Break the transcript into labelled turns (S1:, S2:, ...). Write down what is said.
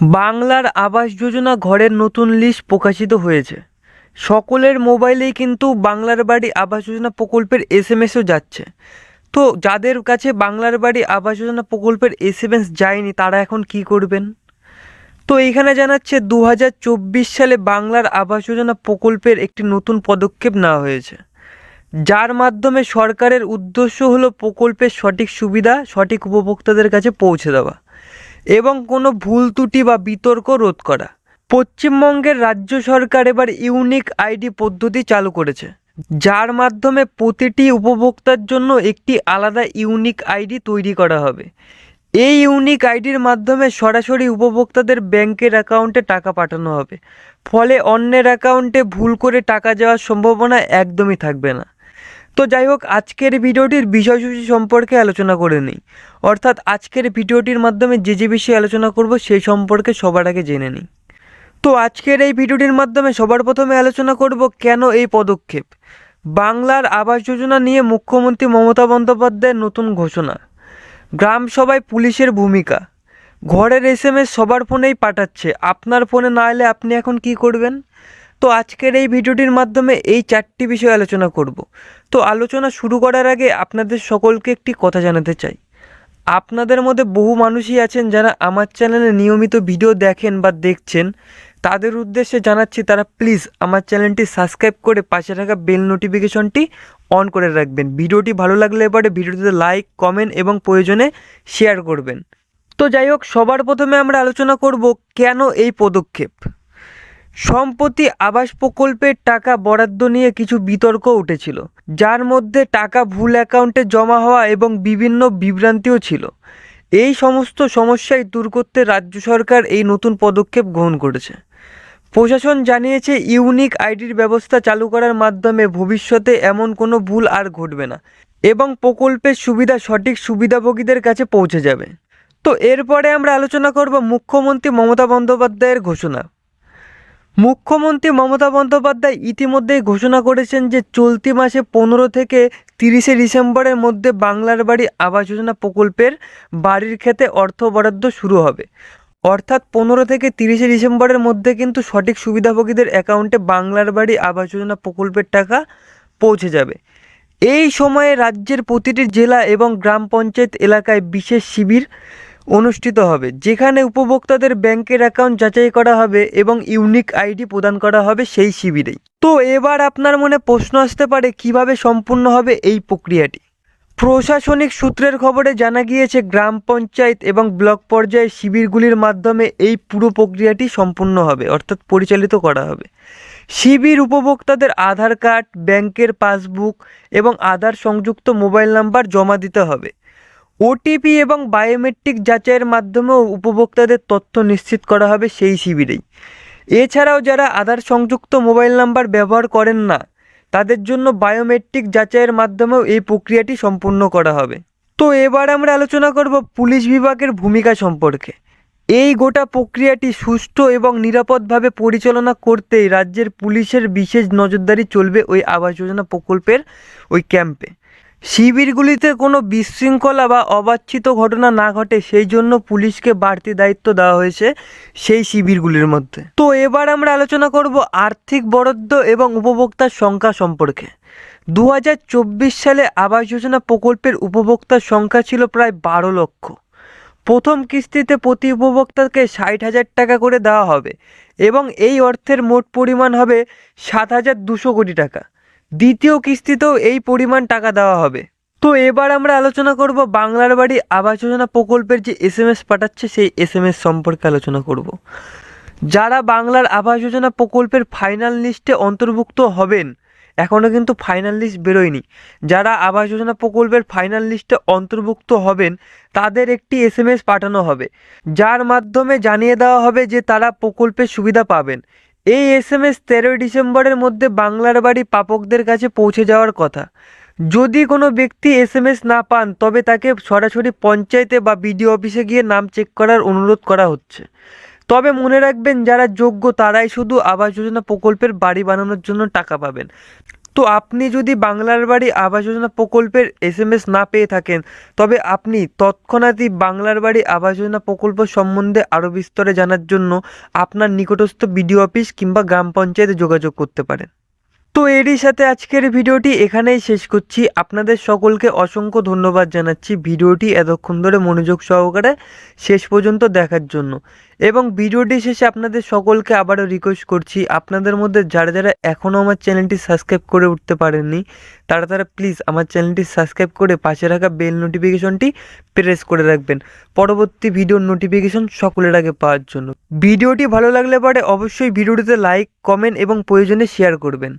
S1: বাংলার আবাস যোজনা ঘরের নতুন লিস্ট প্রকাশিত হয়েছে। সকলের মোবাইলেই কিন্তু বাংলার বাড়ি আবাস যোজনা প্রকল্পের এস এম এসও যাচ্ছে। তো যাদের কাছে বাংলার বাড়ি আবাস যোজনা প্রকল্পের এস এম এস যায়নি, তারা এখন কি করবেন? তো এইখানে জানাচ্ছে দু হাজার চব্বিশ সালে বাংলার আবাস যোজনা প্রকল্পের একটি নতুন পদক্ষেপ নেওয়া হয়েছে। যার মাধ্যমে সরকারের উদ্দেশ্য হলো প্রকল্পের সঠিক সুবিধা, সঠিক উপভোক্তাদের কাছে পৌঁছে দেওয়া। এবং কোনো ভুল ত্রুটি বা বিতর্ক রোধ করা। পশ্চিমবঙ্গের রাজ্য সরকার এবার ইউনিক আইডি পদ্ধতি চালু করেছে, যার মাধ্যমে প্রতিটি উপভোক্তার জন্য একটি আলাদা ইউনিক আইডি তৈরি করা হবে। এই ইউনিক আইডির মাধ্যমে সরাসরি উপভোক্তাদের ব্যাংকের অ্যাকাউন্টে টাকা পাঠানো হবে, ফলে অন্যের অ্যাকাউন্টে ভুল করে টাকা যাওয়ার সম্ভাবনা একদমই থাকবে না। তো যাই হোক, আজকের ভিডিওটির বিষয়সূচি সম্পর্কে আলোচনা করে নিই। অর্থাৎ আজকের ভিডিওটির মাধ্যমে যে যে বিষয়ে আলোচনা করব, সেই সম্পর্কে সবার আগে জেনে নিই। তো আজকের এই ভিডিওটির মাধ্যমে সবার প্রথমে আলোচনা করব, কেন এই পদক্ষেপ? বাংলার আবাস যোজনা নিয়ে মুখ্যমন্ত্রী মমতা বন্দ্যোপাধ্যায়ের নতুন ঘোষণা। গ্রাম সভায় পুলিশের ভূমিকা। ঘরের এস এম এস সবার ফোনেই পাঠাচ্ছে। আপনার ফোনে না এলে আপনি এখন কি করবেন? তো আজকের এই ভিডিওটির মাধ্যমে এই চারটি বিষয় আলোচনা করব। তো আলোচনা শুরু করার আগে আপনাদের সকলকে একটি কথা জানাতে চাই। আপনাদের মধ্যে বহু মানুষই আছেন যারা আমার চ্যানেলে নিয়মিত ভিডিও দেখেন বা দেখছেন। তাদের উদ্দেশ্যে জানাচ্ছি তারা প্লিজ আমার চ্যানেলটি সাবস্ক্রাইব করে পাশে থাকা বেল নোটিফিকেশনটি অন করে রাখবেন। ভিডিওটি ভালো লাগলে এবারে ভিডিওটিতে লাইক, কমেন্ট এবং প্রয়োজনে শেয়ার করবেন। তো যাই হোক, সবার প্রথমে আমরা আলোচনা করব কেন এই পদক্ষেপ? সম্প্রতি আবাস প্রকল্পের টাকা বরাদ্দ নিয়ে কিছু বিতর্ক উঠেছিল, যার মধ্যে টাকা ভুল অ্যাকাউন্টে জমা হওয়া এবং বিভিন্ন বিভ্রান্তিও ছিল। এই সমস্ত সমস্যাই দূর করতে রাজ্য সরকার এই নতুন পদক্ষেপ গ্রহণ করেছে। প্রশাসন জানিয়েছে, ইউনিক আইডির ব্যবস্থা চালু করার মাধ্যমে ভবিষ্যতে এমন কোনো ভুল আর ঘটবে না এবং প্রকল্পের সুবিধা, সঠিক সুবিধাভোগীদের কাছে পৌঁছে যাবে। তো এরপরে আমরা আলোচনা করব মুখ্যমন্ত্রী মমতা বন্দ্যোপাধ্যায়ের ঘোষণা। মুখ্যমন্ত্রী মমতা বন্দ্যোপাধ্যায় ইতিমধ্যেই ঘোষণা করেছেন যে চলতি মাসে পনেরো থেকে তিরিশে ডিসেম্বরের মধ্যে বাংলার বাড়ি আবাস যোজনা প্রকল্পের বাড়ির ক্ষেতে অর্থ বরাদ্দ শুরু হবে। অর্থাৎ পনেরো থেকে তিরিশে ডিসেম্বরের মধ্যে কিন্তু সঠিক সুবিধাভোগীদের অ্যাকাউন্টে বাংলার বাড়ি আবাস যোজনা প্রকল্পের টাকা পৌঁছে যাবে। এই সময়ে রাজ্যের প্রতিটি জেলা এবং গ্রাম পঞ্চায়েত এলাকায় বিশেষ শিবির অনুষ্ঠিত হবে, যেখানে উপভোক্তাদের ব্যাংকের অ্যাকাউন্ট যাচাই করা হবে এবং ইউনিক আইডি প্রদান করা হবে সেই শিবিরেই। তো এবার আপনার মনে প্রশ্ন আসতে পারে, কীভাবে সম্পূর্ণ হবে এই প্রক্রিয়াটি? প্রশাসনিক সূত্রের খবরে জানা গিয়েছে, গ্রাম পঞ্চায়েত এবং ব্লক পর্যায়ে শিবিরগুলির মাধ্যমে এই পুরো প্রক্রিয়াটি সম্পূর্ণ হবে, অর্থাৎ পরিচালিত করা হবে। শিবির উপভোক্তাদের আধার কার্ড, ব্যাংকের পাসবুক এবং আধার সংযুক্ত মোবাইল নাম্বার জমা দিতে হবে। ওটিপি এবং বায়োমেট্রিক যাচাইয়ের মাধ্যমেও উপভোক্তাদের তথ্য নিশ্চিত করা হবে সেই শিবিরেই। এছাড়াও যারা আধার সংযুক্ত মোবাইল নাম্বার ব্যবহার করেন না, তাদের জন্য বায়োমেট্রিক যাচাইয়ের মাধ্যমেও এই প্রক্রিয়াটি সম্পূর্ণ করা হবে। তো এবার আমরা আলোচনা করব পুলিশ বিভাগের ভূমিকা সম্পর্কে। এই গোটা প্রক্রিয়াটি সুষ্ঠু এবং নিরাপদভাবে পরিচালনা করতেই রাজ্যের পুলিশের বিশেষ নজরদারি চলবে ওই আবাস যোজনা প্রকল্পের ওই ক্যাম্পে। শিবিরগুলিতে কোনো বিশৃঙ্খলা বা অবাচ্ছিত ঘটনা না ঘটে, সেই জন্য পুলিশকে বাড়তি দায়িত্ব দেওয়া হয়েছে সেই শিবিরগুলির মধ্যে। তো এবার আমরা আলোচনা করব আর্থিক বরাদ্দ এবং উপভোক্তার সংখ্যা সম্পর্কে। দু হাজার চব্বিশ সালে আবাস যোজনা প্রকল্পের উপভোক্তার সংখ্যা ছিল প্রায় বারো লক্ষ। প্রথম কিস্তিতে প্রতি উপভোক্তাকে ষাট হাজার টাকা করে দেওয়া হবে এবং এই অর্থের মোট পরিমাণ হবে সাত হাজার দুশো কোটি টাকা। দ্বিতীয় কিস্তিতেও এই পরিমাণ টাকা দেওয়া হবে। তো এবার আমরা আলোচনা করব বাংলার বাড়ি আবাস যোজনা প্রকল্পের যে এস এম এস পাঠাচ্ছে, সেই এস এম এস সম্পর্কে আলোচনা করব। যারা বাংলার আবাস যোজনা প্রকল্পের ফাইনাল লিস্টে অন্তর্ভুক্ত হবেন এখনও কিন্তু ফাইনাল লিস্ট বেরোয়নি। যারা আবাস যোজনা প্রকল্পের ফাইনাল লিস্টে অন্তর্ভুক্ত হবেন, তাদের একটি এস পাঠানো হবে। যার মাধ্যমে জানিয়ে দেওয়া হবে যে তারা প্রকল্পের সুবিধা পাবেন। এই এস এম এস তেরোই ডিসেম্বরের মধ্যে বাংলার বাড়ি পাপকদের কাছে পৌঁছে যাওয়ার কথা। যদি কোনো ব্যক্তি এস এম এস না পান, তবে তাকে সরাসরি পঞ্চায়েতে বা বিডিও অফিসে গিয়ে নাম চেক করার অনুরোধ করা হচ্ছে। তবে মনে রাখবেন, যারা যোগ্য তারাই শুধু আবাস যোজনা প্রকল্পের বাড়ি বানানোর জন্য টাকা পাবেন। তো আপনি যদি বাংলার বাড়ি আবাস যোজনা প্রকল্পের এস এম এস না পেয়ে থাকেন, তবে আপনি তৎক্ষণাৎই বাংলার বাড়ি আবাস যোজনা প্রকল্প সম্বন্ধে আরও বিস্তরে জানার জন্য আপনার নিকটস্থ বিডিও অফিস কিংবা গ্রাম পঞ্চায়েতে যোগাযোগ করতে পারেন। তো এরই সাথে আজকের ভিডিওটি এখানেই শেষ করছি। আপনাদের সকলকে অসংখ্য ধন্যবাদ জানাচ্ছি ভিডিওটি এতক্ষণ ধরে মনোযোগ সহকারে শেষ পর্যন্ত দেখার জন্য। এবং ভিডিওটি শেষে আপনাদের সকলকে আবারও রিকোয়েস্ট করছি, আপনাদের মধ্যে যারা যারা এখনও আমার চ্যানেলটি সাবস্ক্রাইব করে উঠতে পারেননি, তারা তারা প্লিজ আমার চ্যানেলটি সাবস্ক্রাইব করে পাশে রাখা বেল নোটিফিকেশনটি প্রেস করে রাখবেন। পরবর্তী ভিডিওর নোটিফিকেশন সকলের আগে পাওয়ার জন্য। ভিডিওটি ভালো লাগলে পরে অবশ্যই ভিডিওটিতে লাইক কমেন্ট এবং প্রয়োজনে শেয়ার করবেন।